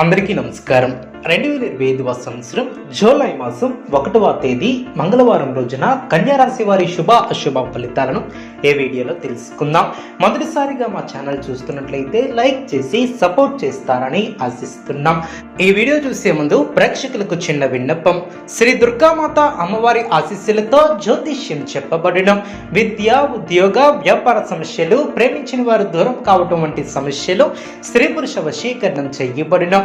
అందరికీ నమస్కారం. రెండు వేల ఇరవై ఐదవ సంవత్సరం జూలై మాసం ఒకటవ తేదీ మంగళవారం రోజున కన్యారాశి వారి శుభ అశుభ ఫలితాలను ఏ వీడియోలో తెలుసుకుందాం. మొదటిసారిగా మా ఛానల్ చూస్తున్నట్లయితే లైక్ చేసి సపోర్ట్ చేస్తారని ఆశిస్తున్నాం. ఈ వీడియో చూసే ముందు ప్రేక్షకులకు చిన్న విన్నపం. శ్రీ దుర్గామాత అమ్మవారి ఆశీస్సులతో జ్యోతిష్యం చెప్పబడడం. విద్య ఉద్యోగ వ్యాపార సమస్యలు ప్రేమించిన వారు దూరం కావటం వంటి సమస్యలు స్త్రీ పురుష వశీకరణం చేయబడడం.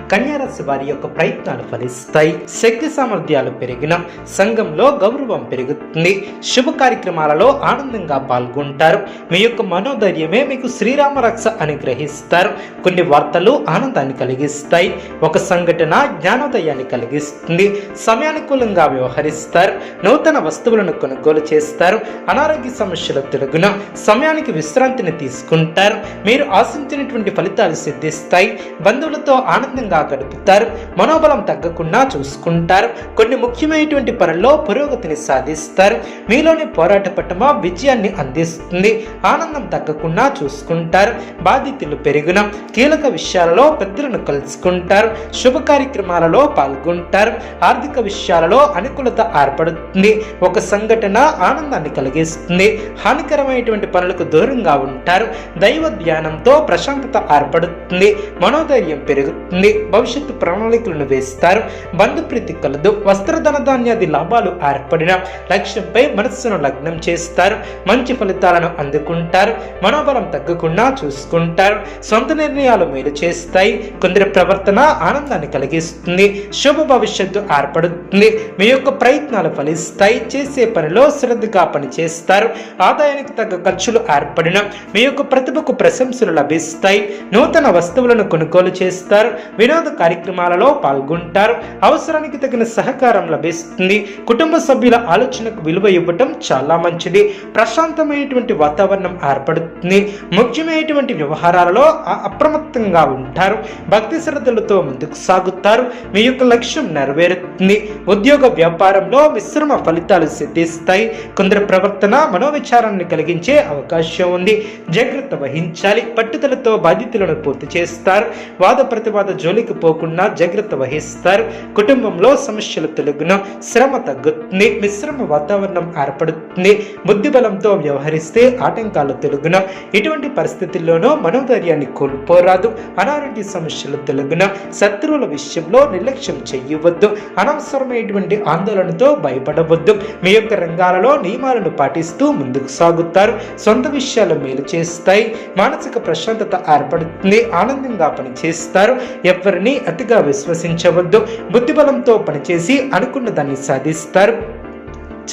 కన్యారాశి వారి యొక్క ప్రయత్నాలు ఫలిస్తాయి. శక్తి సామర్థ్యాలు పెరిగిన సంఘంలో గౌరవం పెరుగుతుంది. శుభ కార్యక్రమాలలో ఆనందంగా పాల్గొంటారు. మీ యొక్క మనోధైర్యమే మీకు శ్రీరామ రక్ష అని గ్రహిస్తారు. కొన్ని వార్తలు ఆనందాన్ని కలిగిస్తాయి. ఒక సంఘటన జ్ఞానోదయాన్ని కలిగిస్తుంది. సమయానుకూలంగా వ్యవహరిస్తారు. నూతన వస్తువులను కొనుగోలు చేస్తారు. అనారోగ్య సమస్యలు తొలగున సమయానికి విశ్రాంతిని తీసుకుంటారు. మీరు ఆశించినటువంటి ఫలితాలు సిద్ధిస్తాయి. బంధువులతో ఆనందంగా గడుపుతారు మనోబలం తగ్గకుండా చూసుకుంటారు. కొన్ని ముఖ్యమైనటువంటి పనుల్లో పురోగతిని సాధిస్తారు. మీలోని పోరాట పట్టమ విజయాన్ని అందిస్తుంది. ఆనందం తగ్గకుండా చూసుకుంటారు. బాధితులు పెరుగున కీలక విషయాలలో పెద్దలను కలుసుకుంటారు. శుభ కార్యక్రమాలలో పాల్గొంటారు. ఆర్థిక విషయాలలో అనుకూలత ఏర్పడుతుంది. ఒక సంఘటన ఆనందాన్ని కలిగిస్తుంది. హానికరమైనటువంటి పనులకు దూరంగా ఉంటారు. దైవ ధ్యానంతో ప్రశాంతత ఏర్పడుతుంది. మనోధైర్యం పెరుగుతుంది. భవిష్యత్తు ప్రణాళికలను వేస్తారు. బంధుప్రీతి కలదు వస్త్రధన ధాన్యాది లాభాలు ఏర్పడిన లక్ష్యంపై మనస్సును లగ్నం చేస్తారు. మంచి ఫలితాలను అందుకుంటారు. మనోబలం తగ్గకుండా చూసుకుంటారు. సొంత నిర్ణయాలు మేలు చేస్తాయి. కొందరి ప్రవర్తన ఆనందాన్ని కలిగిస్తుంది. శుభ భవిష్యత్తు ఏర్పడుతుంది. మీ యొక్క ప్రయత్నాలు ఫలిస్తాయి. చేసే పనిలో శ్రద్ధగా పని చేస్తారు ఆదాయానికి తగ్గ ఖర్చులు ఏర్పడిన మీ యొక్క ప్రతిభకు ప్రశంసలు లభిస్తాయి. నూతన వస్తువులను కొనుగోలు చేస్తారు. వినోద కార్యక్రమాలలో పాల్గొంటారు. అవసరానికి తగిన సహకారం లభిస్తుంది. కుటుంబ సభ్యుల ఆలోచనకు విలువ ఇవ్వటం చాలా మంచిది. ప్రశాంతమైనటువంటి వాతావరణం ఏర్పడుతుంది. ముఖ్యమైనటువంటి వ్యవహారాలలో అప్రమత్తంగా ఉంటారు. భక్తి శ్రద్ధలతో ముందుకు సాగుతారు. మీ యొక్క లక్ష్యం నెరవేరుతుంది. ఉద్యోగ వ్యాపారంలో మిశ్రమ ఫలితాలు సిద్ధిస్తాయి. కొందరి ప్రవర్తన మనోవిచారాన్ని కలిగించే అవకాశం ఉంది. జాగ్రత్త వహించాలి. పట్టుదలతో బాధ్యతలను పూర్తి చేస్తారు. వాద ప్రతివాద జోలికి పోకుండా జాగ్రత్త వహిస్తారు. కుటుంబంలో సమస్యలు తొలగున శ్రమ తగ్గుతుంది. మిశ్రమ వాతావరణం ఏర్పడుతుంది. బుద్ధి బలంతో వ్యవహరిస్తే ఆటంకాలు తొలగున ఇటువంటి పరిస్థితుల్లోనూ మనోధైర్యాన్ని కోల్పోరాదు. అనారోగ్య సమస్యలు తొలగున శత్రువుల విషయంలో నిర్లక్ష్యం చేయవద్దు. అనవసరమైనటువంటి ఆందోళనతో భయపడవద్దు. మీ యొక్క రంగాలలో నియమాలను పాటిస్తూ ముందుకు సాగుతారు. సొంత విషయాలు మేలు చేస్తాయి. మానసిక ప్రశాంతత ఏర్పడుతుంది. ఆనందంగా పనిచేస్తారు. ఎవరిని అతిగా విశ్వసించవద్దు. బుద్ధిబలంతో పనిచేసి అనుకున్న దాన్ని సాధిస్తారు.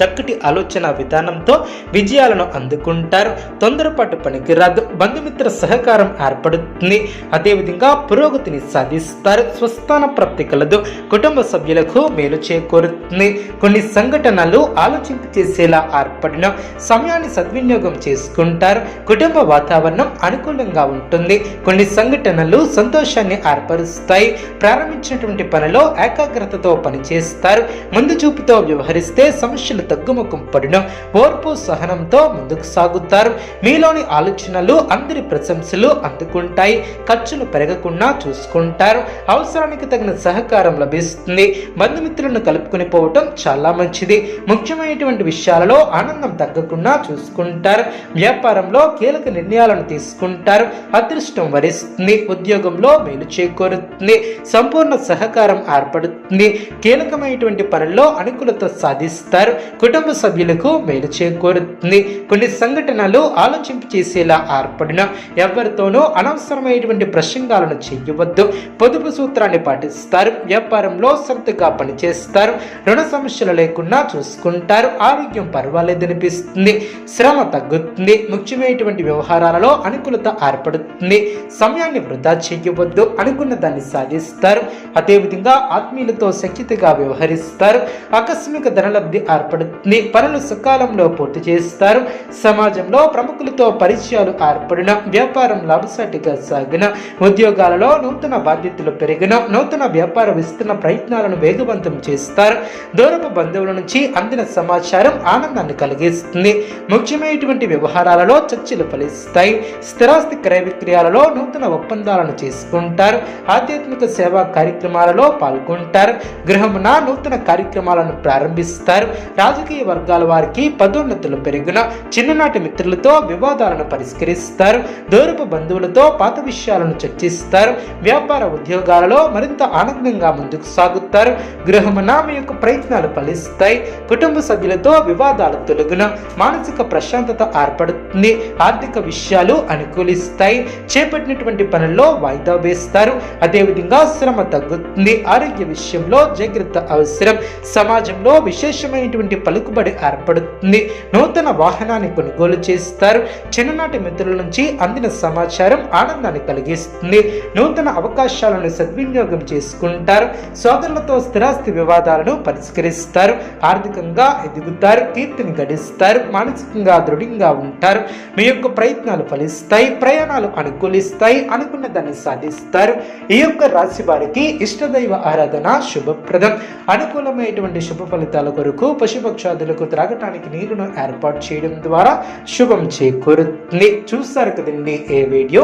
చక్కటి ఆలోచన విధానంతో విజయాలను అందుకుంటారు. తొందరపాటు పనికిరాదు బంధుమిత్ర సహకారం ఏర్పడుతుంది. అదేవిధంగా పురోగతిని సాధిస్తారు. స్వస్థాన ప్రాప్తి కలదు. కుటుంబ సభ్యులకు మేలు చేకూరుతుంది. కొన్ని సంఘటనలు ఆలోచింప చేసేలా ఏర్పడిన సమయాన్ని సద్వినియోగం చేసుకుంటారు. కుటుంబ వాతావరణం అనుకూలంగా ఉంటుంది. కొన్ని సంఘటనలు సంతోషాన్ని ఏర్పరుస్తాయి. ప్రారంభించినటువంటి పనిలో ఏకాగ్రతతో పనిచేస్తారు. ముందు చూపుతో వ్యవహరిస్తే సమస్యలు తగ్గుముఖం పడిన ఓర్పు సహనంతో ముందుకు సాగుతారు. మీలోని ఆలోచనలు అందరి ప్రశంసలు అందుకుంటాయి. ఖర్చులు పెరగకుండా చూసుకుంటారు. అవసరానికి తగిన సహకారం లభిస్తుంది. బంధుమిత్రులను కలుపుకొని పోవటం చాలా మంచిది. ముఖ్యమైనటువంటి విషయాలలో ఆనందం తగ్గకుండా చూసుకుంటారు. వ్యాపారంలో కీలక నిర్ణయాలను తీసుకుంటారు. అదృష్టం వరిస్తుంది. ఉద్యోగంలో మేలు చేకూరుతుంది. సంపూర్ణ సహకారం ఏర్పడుతుంది. కీలకమైనటువంటి పనుల్లో అనుకూలత సాధిస్తారు. కుటుంబ సభ్యులకు మేలు చేకూరుతుంది. కొన్ని సంఘటనలు ఆలోచింపు చేసేలా ఏర్పడిన ఎవరితోనూ అనవసరమైనటువంటి ప్రసంగాలను చేయవద్దు. పొదుపు సూత్రాన్ని పాటిస్తారు. వ్యాపారంలో శ్రద్ధగా పనిచేస్తారు. రుణ సమస్యలు లేకుండా చూసుకుంటారు. ఆరోగ్యం పర్వాలేదనిపిస్తుంది శ్రమ తగ్గుతుంది. ముఖ్యమైనటువంటి వ్యవహారాలలో అనుకూలత ఏర్పడుతుంది. సమయాన్ని వృధా చేయవద్దు. అనుకున్న దాన్ని సాధిస్తారు. అదేవిధంగా ఆత్మీయులతో శక్తిగా వ్యవహరిస్తారు. ఆకస్మిక ధనలబ్ధి ఏర్పడుతుంది. ఏర్పడుతుంది పనులు సకాలంలో పూర్తి చేస్తారు. సమాజంలో ప్రముఖులతో పరిచయాలు ఏర్పడిన వ్యాపారం లాభసాటిగా సాగిన ఉద్యోగాలలో నూతన బాధ్యతలు పెరిగిన నూతన వ్యాపార విస్తరణ ప్రయత్నాలను వేగవంతం చేస్తారు. దూరపు బంధువుల నుంచి అందిన సమాచారం ఆనందాన్ని కలిగిస్తుంది. ముఖ్యమైనటువంటి వ్యవహారాలలో చర్చలు ఫలిస్తాయి. స్థిరాస్తి క్రయ విక్రయాలలో నూతన ఒప్పందాలను చేసుకుంటారు. ఆధ్యాత్మిక సేవా కార్యక్రమాలలో పాల్గొంటారు. గృహమున నూతన కార్యక్రమాలను ప్రారంభిస్తారు. రాజకీయ వర్గాల వారికి పదోన్నతులు పెరిగిన చిన్ననాటి మిత్రులతో వివాదాలను పరిష్కరిస్తారు. దూరపు బంధువులతో పాత విషయాలను చర్చిస్తారు. వ్యాపార ఉద్యోగాలలో మరింత ఆనందంగా ముందుకు సాగుతారు. గృహమున మీ యొక్క ప్రయత్నాలు ఫలిస్తాయి. కుటుంబ సభ్యులతో వివాదాలు తొలగిన మానసిక ప్రశాంతత ఏర్పడుతుంది. ఆర్థిక విషయాలు అనుకూలిస్తాయి. చేపట్టినటువంటి పనుల్లో వాయిదా వేస్తారు. అదేవిధంగా శ్రమ తగ్గుతుంది. ఆరోగ్య విషయంలో జాగ్రత్త అవసరం. సమాజంలో విశేషమైనటువంటి పలుకుబడి ఏర్పడుతుంది నూతన వాహనాన్ని కొనుగోలు చేస్తారు. చిన్ననాటి మిత్రుల నుంచి అందిన సమాచారం ఆనందాన్ని కలిగిస్తుంది. నూతన అవకాశాలను సద్వినియోగం చేసుకుంటారు. సోదరులతో స్థిరాస్తి వివాదాలను పరిష్కరిస్తారు. ఆర్థికంగా ఎదుగుతారు. కీర్తిని గడిస్తారు. మానసికంగా దృఢంగా ఉంటారు. మీ యొక్క ప్రయత్నాలు ఫలిస్తాయి. ప్రయాణాలు అనుకూలిస్తాయి. అనుకున్న దాన్ని సాధిస్తారు. ఈ యొక్క రాశి వారికి ఇష్టదైవ ఆరాధన శుభప్రదం. అనుకూలమైనటువంటి శుభ ఫలితాల కొరకు పశుపక్షాదులకు త్రాగటానికి నీరును ఏర్పాటు చేయడం ద్వారా శుభం చేకూరుతుంది. చూస్తారు కదండి ఏ వీడియో?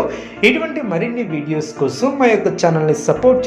ఇటువంటి మరిన్ని వీడియోస్ కోసం మా యొక్క ఛానల్ని సపోర్ట్